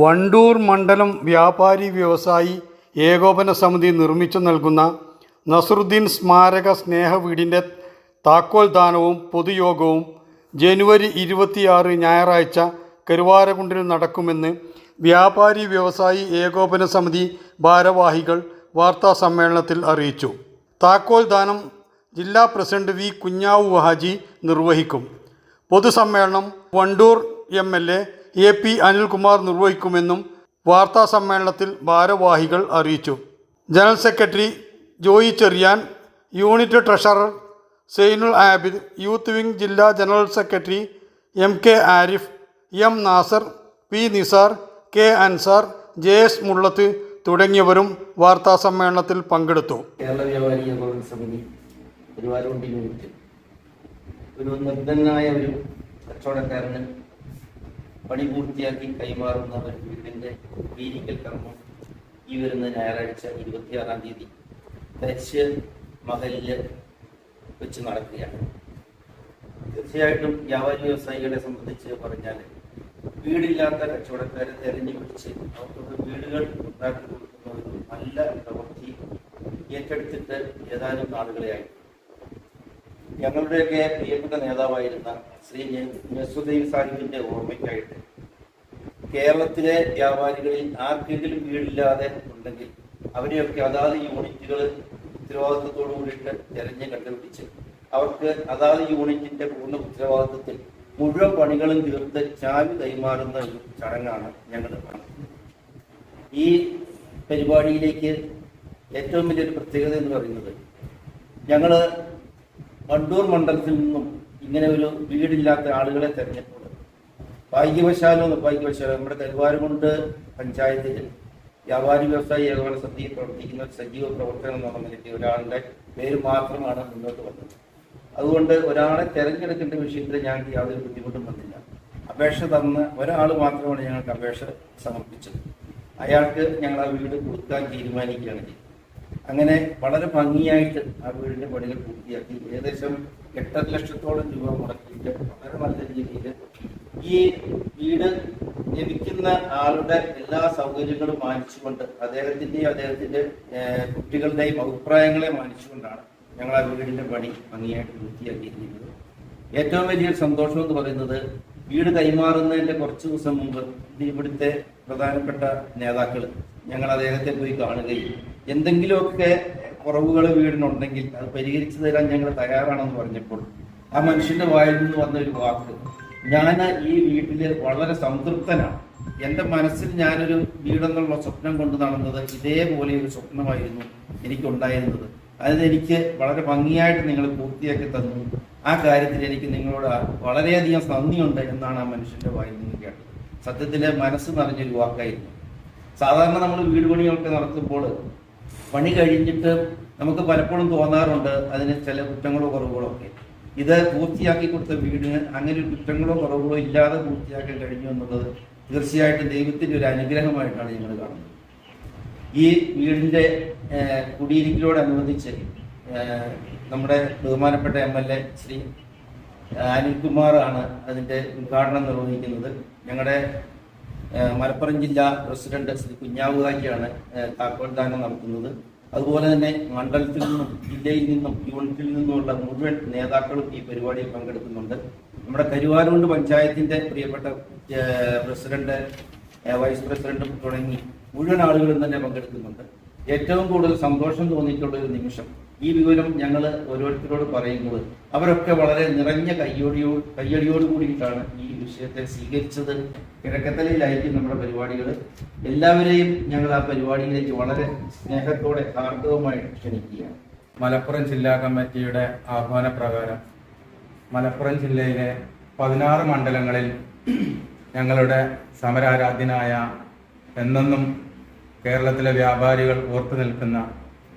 വണ്ടൂർ മണ്ഡലം വ്യാപാരി വ്യവസായി ഏകോപന സമിതി നിർമ്മിച്ചു നൽകുന്ന നസറുദ്ദീൻ സ്മാരക സ്നേഹ വീടിന്റെ താക്കോൽ ദാനവും പൊതുയോഗവും ജനുവരി ഇരുപത്തിയാറ് ഞായറാഴ്ച കരുവാരകുണ്ടിൽ നടക്കുമെന്ന് വ്യാപാരി വ്യവസായി ഏകോപന സമിതി ഭാരവാഹികൾ വാർത്താ സമ്മേളനത്തിൽ അറിയിച്ചു. താക്കോൽ ദാനം ജില്ലാ പ്രസിഡന്റ് വി കുഞ്ഞാവു ഹാജി നിർവഹിക്കും. പൊതുസമ്മേളനം Wandoor M L A A P Anilkumar നിർവഹിക്കുമെന്നും വാർത്താ സമ്മേളനത്തിൽ ഭാരവാഹികൾ അറിയിച്ചു. General secretary Joy Cherian unit treasurer Zainul Abid youth wing ജില്ലാ general secretary M K Arif M Nasar P Nisar K Ansar J S Mullath തുടങ്ങിയവരും വാർത്താ സമ്മേളനത്തിൽ പങ്കെടുത്തു. കേരള വ്യാപാരി സമിതി ഒരു ഒരു നിർദ്ധനായ ഒരു കച്ചവടക്കാരന് പണി പൂർത്തിയാക്കി കൈമാറുന്ന ഒരു വീടിന്റെ വീരിക്കൽ കർമ്മം. ഈ വരുന്ന ഞായറാഴ്ച ഇരുപത്തിയാറാം തീയതി തച്ച് മഹലിൽ വെച്ച് നടക്കുകയാണ്. തീർച്ചയായിട്ടും വ്യാപാരി വ്യവസായികളെ സംബന്ധിച്ച് പറഞ്ഞാൽ വീടില്ലാത്ത കച്ചവടക്കാരെ തെരഞ്ഞു പിടിച്ച് അവർക്ക് വീടുകൾ ഉണ്ടാക്കി കൊടുക്കുന്ന ഒരു നല്ല പ്രവൃത്തി ഏറ്റെടുത്തിട്ട് ഏതാനും നാളുകളെയായി ഞങ്ങളുടെയൊക്കെ പ്രിയപ്പെട്ട നേതാവായിരുന്ന ശ്രീ നസുദ്ദീൻ സാഹിബിന്റെ ഓർമ്മയ്ക്കായിട്ട് കേരളത്തിലെ വ്യാപാരികളിൽ ആർക്കെങ്കിലും വീടില്ലാതെ ഉണ്ടെങ്കിൽ അവരെയൊക്കെ അതാത് യൂണിറ്റുകൾ ഉത്തരവാദിത്വത്തോടു കൂടിയിട്ട് തെരഞ്ഞ് കണ്ടുപിടിച്ച് അവർക്ക് അതാത് യൂണിറ്റിന്റെ പൂർണ ഉത്തരവാദിത്വത്തിൽ മുഴുവൻ പണികളും തീർത്ത് ചാവി കൈമാറുന്ന ഒരു ചടങ്ങാണ് ഞങ്ങളുടെ പണി. ഈ പരിപാടിയിലേക്ക് ഏറ്റവും വലിയൊരു പ്രത്യേകത എന്ന് പറയുന്നത് ഞങ്ങൾ വണ്ടൂർ മണ്ഡലത്തിൽ നിന്നും ഇങ്ങനെ ഒരു വീടില്ലാത്ത ആളുകളെ തെരഞ്ഞെടുത്തത്. ഭാഗ്യവശാലോ നിർഭാഗ്യവശാലോ നമ്മുടെ കരുവാരുകൊണ്ട് പഞ്ചായത്തിൽ വ്യാപാരി വ്യവസായി ഏകോപന സമിതിയിൽ പ്രവർത്തിക്കുന്ന ഒരു സജീവ പ്രവർത്തനം എന്നുള്ള നിലയ്ക്ക് ഒരാളുടെ പേര് മാത്രമാണ് മുന്നോട്ട് വന്നത്. അതുകൊണ്ട് ഒരാളെ തെരഞ്ഞെടുക്കേണ്ട വിഷയത്തിൽ ഞങ്ങൾക്ക് യാതൊരു ബുദ്ധിമുട്ടും വന്നില്ല. അപേക്ഷ തന്ന ഒരാൾ മാത്രമാണ് ഞങ്ങൾക്ക് അപേക്ഷ സമർപ്പിച്ചത്. അയാൾക്ക് ഞങ്ങൾ ആ വീട് കൊടുക്കാൻ തീരുമാനിക്കുകയാണ് ചെയ്തത്. അങ്ങനെ വളരെ ഭംഗിയായിട്ട് ആ വീടിന്റെ പണികൾ പൂർത്തിയാക്കി. ഏകദേശം എട്ടര ലക്ഷത്തോളം രൂപ മുടക്കിയിട്ട് വളരെ നല്ല രീതിയിൽ ഈ വീട് ലഭിക്കുന്ന ആളുടെ എല്ലാ സൗകര്യങ്ങളും മാനിച്ചുകൊണ്ട് അദ്ദേഹത്തിന്റെയും അദ്ദേഹത്തിന്റെ കുട്ടികളുടെയും അഭിപ്രായങ്ങളെ മാനിച്ചുകൊണ്ടാണ് ഞങ്ങൾ ആ വീടിന്റെ പണി ഭംഗിയായിട്ട് പൂർത്തിയാക്കിയിരിക്കുന്നത്. ഏറ്റവും വലിയ സന്തോഷം എന്ന് പറയുന്നത് വീട് കൈമാറുന്നതിന്റെ കുറച്ച് ദിവസം മുമ്പ് ഇവിടുത്തെ പ്രധാനപ്പെട്ട നേതാക്കൾ ഞങ്ങൾ അദ്ദേഹത്തെ പോയി കാണുകയും എന്തെങ്കിലുമൊക്കെ കുറവുകൾ വീടിനുണ്ടെങ്കിൽ അത് പരിഹരിച്ചു തരാൻ ഞങ്ങൾ തയ്യാറാണെന്ന് പറഞ്ഞപ്പോൾ ആ മനുഷ്യന്റെ വായിൽ നിന്ന് വന്ന ഒരു വാക്ക് ഞാൻ ഈ വീട്ടിൽ വളരെ സംതൃപ്തനാണ് എന്റെ മനസ്സിൽ ഞാനൊരു വീടെന്നുള്ള സ്വപ്നം കൊണ്ട് നടന്നത് ഇതേപോലെ ഒരു സ്വപ്നമായിരുന്നു എനിക്കുണ്ടായിരുന്നത്. അതിന് എനിക്ക് വളരെ ഭംഗിയായിട്ട് നിങ്ങൾ പൂർത്തിയാക്കി തന്നു. ആ കാര്യത്തിൽ എനിക്ക് നിങ്ങളോട് വളരെയധികം നന്ദിയുണ്ട് എന്നാണ് ആ മനുഷ്യന്റെ വായിൽ നിന്ന് കേട്ടത്. സത്യത്തിലെ മനസ്സ് നിറഞ്ഞൊരു വാക്കായിരുന്നു. സാധാരണ നമ്മൾ വീട് പണികളൊക്കെ നടത്തുമ്പോൾ പണി കഴിഞ്ഞിട്ട് നമുക്ക് പലപ്പോഴും തോന്നാറുണ്ട് അതിന് ചില കുറ്റങ്ങളോ കുറവുകളോ ഒക്കെ. ഇത് പൂർത്തിയാക്കി കൊടുത്ത വീടിന് അങ്ങനെ ഒരു കുറ്റങ്ങളോ കുറവുകളോ ഇല്ലാതെ പൂർത്തിയാക്കാൻ കഴിഞ്ഞു എന്നുള്ളത് തീർച്ചയായിട്ടും ദൈവത്തിന്റെ ഒരു അനുഗ്രഹമായിട്ടാണ് ഞങ്ങൾ കാണുന്നത്. ഈ വീടിന്റെ ഏഹ്, കുടിയിരിക്കലോടനുബന്ധിച്ച് നമ്മുടെ ബഹുമാനപ്പെട്ട എം എൽ എ ശ്രീ അനിൽകുമാറാണ് അതിന്റെ ഉദ്ഘാടനം നിർവഹിക്കുന്നത്. ഞങ്ങളുടെ മലപ്പുറം ജില്ലാ പ്രസിഡന്റ് ശ്രീ കുഞ്ഞാവുകാക്കിയാണ് താക്കോൽ ദാനം നടത്തുന്നത്. അതുപോലെ തന്നെ മണ്ഡലത്തിൽ നിന്നും ജില്ലയിൽ നിന്നും യൂണിറ്റിൽ നിന്നുമുള്ള മുഴുവൻ നേതാക്കളും ഈ പരിപാടിയിൽ പങ്കെടുക്കുന്നുണ്ട്. നമ്മുടെ കരുവാരുകൊണ്ട് പഞ്ചായത്തിന്റെ പ്രിയപ്പെട്ട പ്രസിഡന്റ് വൈസ് പ്രസിഡന്റും തുടങ്ങി മുഴുവൻ ആളുകളും തന്നെ പങ്കെടുക്കുന്നുണ്ട്. ഏറ്റവും കൂടുതൽ സന്തോഷം തോന്നിയിട്ടുള്ള ഒരു നിമിഷം. ഈ വിവരം ഞങ്ങൾ ഓരോരുത്തരോട് പറയുമ്പോൾ അവരൊക്കെ വളരെ നിറഞ്ഞ കയ്യോടിയോ കയ്യടിയോട് കൂടിയിട്ടാണ് ഈ വിഷയത്തെ സ്വീകരിച്ചത്. കിഴക്കത്തലയിലായിരിക്കും നമ്മുടെ പരിപാടികൾ എല്ലാവരെയും ഞങ്ങൾ ആ പരിപാടിയിലേക്ക് വളരെ സ്നേഹത്തോടെ ഹാർദവമായിട്ട് ക്ഷണിക്കുകയാണ്. മലപ്പുറം ജില്ലാ കമ്മിറ്റിയുടെ ആഹ്വാനപ്രകാരം മലപ്പുറം ജില്ലയിലെ പതിനാറ് മണ്ഡലങ്ങളിൽ ഞങ്ങളുടെ സമരാരാധ്യനായ എന്നെന്നും കേരളത്തിലെ വ്യാപാരികൾ ഓർത്തു നിൽക്കുന്ന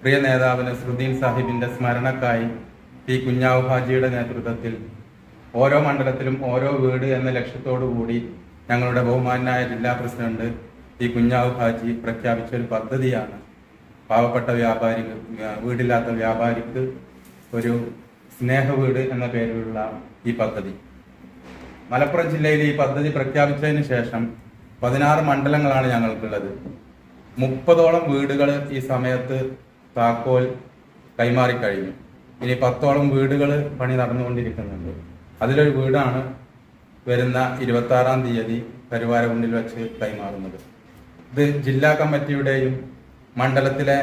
പ്രിയ നേതാവിന് ശ്രുദീൻ സാഹിബിന്റെ സ്മരണക്കായി പി കുഞ്ഞാവ് ഹാജിയുടെ നേതൃത്വത്തിൽ ഓരോ മണ്ഡലത്തിലും ഓരോ വീട് എന്ന ലക്ഷ്യത്തോടു കൂടി ഞങ്ങളുടെ ബഹുമാനായ ജില്ലാ പ്രസിഡന്റ് പി കുഞ്ഞാവ് ഹാജി പ്രഖ്യാപിച്ച ഒരു പദ്ധതിയാണ്. പാവപ്പെട്ട വ്യാപാരി വീടില്ലാത്ത വ്യാപാരിക്ക് ഒരു സ്നേഹ വീട് എന്ന പേരിലുള്ള ഈ പദ്ധതി. മലപ്പുറം ജില്ലയിൽ ഈ പദ്ധതി പ്രഖ്യാപിച്ചതിന് ശേഷം പതിനാറ് മണ്ഡലങ്ങളാണ് ഞങ്ങൾക്കുള്ളത്. മുപ്പതോളം വീടുകൾ ഈ സമയത്ത് താക്കോൽ കൈമാറി കഴിഞ്ഞു. ഇനി പത്തോളം വീടുകൾ പണി നടന്നുകൊണ്ടിരിക്കുന്നുണ്ട്. അതിലൊരു വീടാണ് വരുന്ന ഇരുപത്തി ആറാം തീയതി കരുവാരകുണ്ടിൽ വെച്ച് കൈമാറുന്നത്. ഇത് ജില്ലാ കമ്മിറ്റിയുടെയും മണ്ഡലത്തിലെ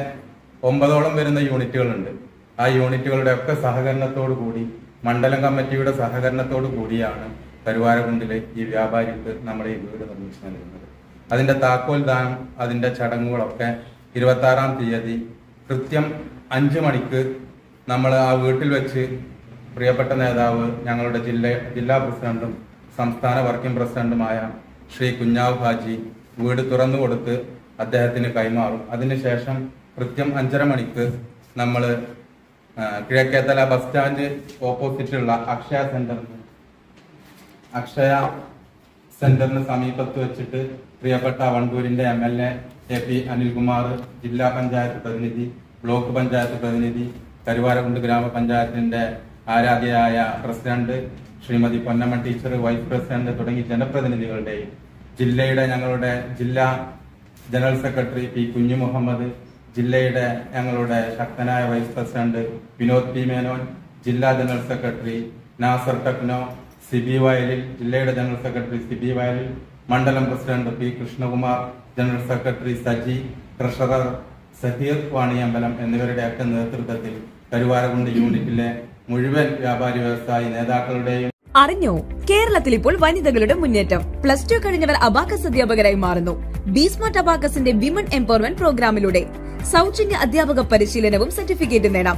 ഒമ്പതോളം വരുന്ന യൂണിറ്റുകളുണ്ട്. ആ യൂണിറ്റുകളുടെ ഒക്കെ സഹകരണത്തോടു കൂടി മണ്ഡലം കമ്മിറ്റിയുടെ സഹകരണത്തോടു കൂടിയാണ് കരുവാരകുണ്ടിലെ ഈ വ്യാപാരിക്ക് നമ്മുടെ ഈ വീട് നിർമ്മിച്ചു നൽകുന്നത്. അതിന്റെ താക്കോൽ ദാനം അതിന്റെ ചടങ്ങുകളൊക്കെ ഇരുപത്തി ആറാം തീയതി കൃത്യം അഞ്ച് മണിക്ക് നമ്മൾ ആ വീട്ടിൽ വെച്ച് പ്രിയപ്പെട്ട നേതാവ് ഞങ്ങളുടെ ജില്ല ജില്ലാ പ്രസിഡന്റും സംസ്ഥാന വർക്കിംഗ് പ്രസിഡന്റുമായ ശ്രീ കുഞ്ഞാവ് ഹാജി വീട് തുറന്നു കൊടുത്ത് അദ്ദേഹത്തിന് കൈമാറും. അതിനുശേഷം കൃത്യം അഞ്ചര മണിക്ക് നമ്മൾ കിഴക്കേത്തല ബസ് സ്റ്റാൻഡ് ഓപ്പോസിറ്റുള്ള അക്ഷയ സെന്ററിൽ അക്ഷയ സെന്ററിന് സമീപത്ത് വെച്ചിട്ട് പ്രിയപ്പെട്ട വണ്ടൂരിന്റെ M L A P Anilkumar ജില്ലാ പഞ്ചായത്ത് പ്രതിനിധി ബ്ലോക്ക് പഞ്ചായത്ത് പ്രതിനിധി കരുവാരകുണ്ട് ഗ്രാമപഞ്ചായത്തിന്റെ ആരാധ്യയായ president Shrimati Ponnamma teacher vice president തുടങ്ങി ജനപ്രതിനിധികളുടെയും ജില്ലയുടെ ഞങ്ങളുടെ ജില്ലാ ജനറൽ സെക്രട്ടറി പി കുഞ്ഞു മുഹമ്മദ് ജില്ലയുടെ ഞങ്ങളുടെ ശക്തനായ vice president Vinod P Menon ജില്ലാ general secretary Nasar Techno Sibi Vayalil ജില്ലയുടെ ജനറൽ സെക്രട്ടറി സിബി വയലിൽ മണ്ഡലം president P Krishnakumar general secretary Saji treasurer Saheer Vaniyambalam എന്നിവരുടെ ഒക്കെ നേതൃത്വത്തിൽ കരുവാരകുണ്ട് യൂണിറ്റിലെ മുഴുവൻ വ്യാപാരി വ്യവസായി നേതാക്കളുടെയും അറിഞ്ഞോ? കേരളത്തിൽ ഇപ്പോൾ വനിതകളുടെ മുന്നേറ്റം. പ്ലസ് ടു കഴിഞ്ഞവർ അബാക്കസ് അധ്യാപകരായി മാറുന്നു. ബീസ്മാർട്ട് അബാക്കസിന്റെ വിമൺ എംപവർമെന്റ് പ്രോഗ്രാമിലൂടെ സൗജന്യ അധ്യാപക പരിശീലനവും സർട്ടിഫിക്കറ്റ് നേടാം.